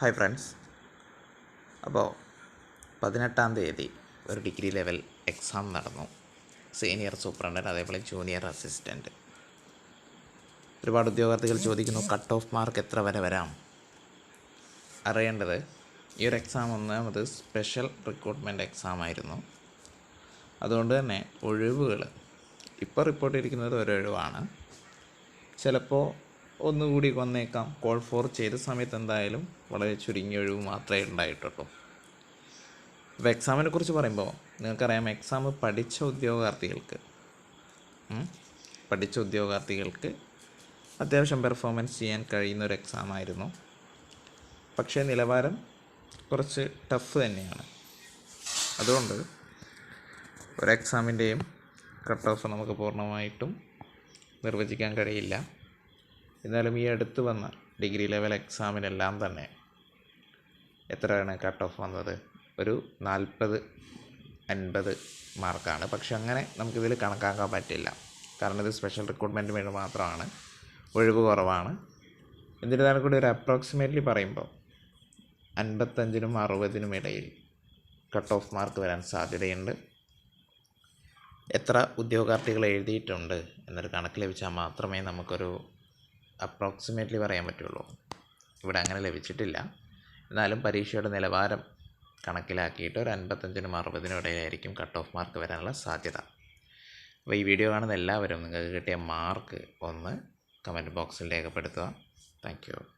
Hi friends അപ്പോൾ പതിനെട്ടാം തീയതി ഒരു ഡിഗ്രി ലെവൽ എക്സാം നടന്നു. സീനിയർ സൂപ്രണ്ടൻ അതേപോലെ ജൂനിയർ അസിസ്റ്റന്റ് ഒരുപാട് ഉദ്യോഗാർത്ഥികൾ ചോദിക്കുന്നു കട്ട് ഓഫ് മാർക്ക് എത്ര വരെ വരാം? അറിയേണ്ടത് ഈ ഒരു എക്സാം ഒന്നാമത് സ്പെഷ്യൽ റിക്രൂട്ട്മെന്റ് എക്സാം ആയിരുന്നു. അതുകൊണ്ട് തന്നെ ഒഴിവുകൾ ഇപ്പോൾ റിപ്പോർട്ട് ചെയ്തിരിക്കുന്നത് ഒരു ഒഴിവാണ്. ചിലപ്പോൾ ഒന്നുകൂടി വന്നേക്കാം. കോൾ ഫോർ ചെയ്ത സമയത്ത് എന്തായാലും വളരെ ചുരുങ്ങിയ ഒഴിവ് മാത്രമേ ഉണ്ടായിട്ടുള്ളൂ. അപ്പോൾ എക്സാമിനെ കുറിച്ച് പറയുമ്പോൾ നിങ്ങൾക്കറിയാം എക്സാം പഠിച്ച ഉദ്യോഗാർത്ഥികൾക്ക് പഠിച്ച ഉദ്യോഗാർത്ഥികൾക്ക് അത്യാവശ്യം പെർഫോമൻസ് ചെയ്യാൻ കഴിയുന്ന ഒരു എക്സാം ആയിരുന്നു. പക്ഷേ നിലവാരം കുറച്ച് ടഫ് തന്നെയാണ്. അതുകൊണ്ട് ഒരു എക്സാമിന്റെയും കട്ട് ഓഫ് നമുക്ക് പൂർണമായിട്ടും നിർവചിക്കാൻ കഴിയില്ല. എന്നാലും ഈ അടുത്ത് വന്ന ഡിഗ്രി ലെവൽ എക്സാമിനെല്ലാം തന്നെ എത്രയാണ് കട്ട് ഓഫ് വന്നത്? ഒരു നാൽപ്പത് അൻപത് മാർക്കാണ് പക്ഷെ അങ്ങനെ നമുക്കിതിൽ കണക്കാക്കാൻ പറ്റില്ല. കാരണം ഇത് സ്പെഷ്യൽ റിക്രൂട്ട്മെന്റ് വേണ്ടി മാത്രമാണ്. ഒഴിവ് കുറവാണ്. എന്നിരുന്നാലും കൂടി ഒരു അപ്രോക്സിമേറ്റ്ലി പറയുമ്പോൾ അൻപത്തഞ്ചിനും അറുപതിനും ഇടയിൽ കട്ട് ഓഫ് മാർക്ക് വരാൻ സാധ്യതയുണ്ട്. എത്ര ഉദ്യോഗാർത്ഥികൾ എഴുതിയിട്ടുണ്ട് എന്നൊരു കണക്ക് ലഭിച്ചാൽ മാത്രമേ നമുക്കൊരു അപ്രോക്സിമേറ്റ്ലി പറയാൻ പറ്റുള്ളൂ. ഇവിടെ അങ്ങനെ ലഭിച്ചിട്ടില്ല. എന്നാലും പരീക്ഷയുടെ നിലവാരം കണക്കിലാക്കിയിട്ട് ഒരു അൻപത്തഞ്ചിനും അറുപതിനും ഇടയിലായിരിക്കും കട്ട് ഓഫ് മാർക്ക് വരാനുള്ള സാധ്യത. അപ്പോൾ ഈ വീഡിയോ കാണുന്ന എല്ലാവരും നിങ്ങൾക്ക് കിട്ടിയ മാർക്ക് ഒന്ന് കമന്റ് ബോക്സിൽ രേഖപ്പെടുത്തുക. താങ്ക്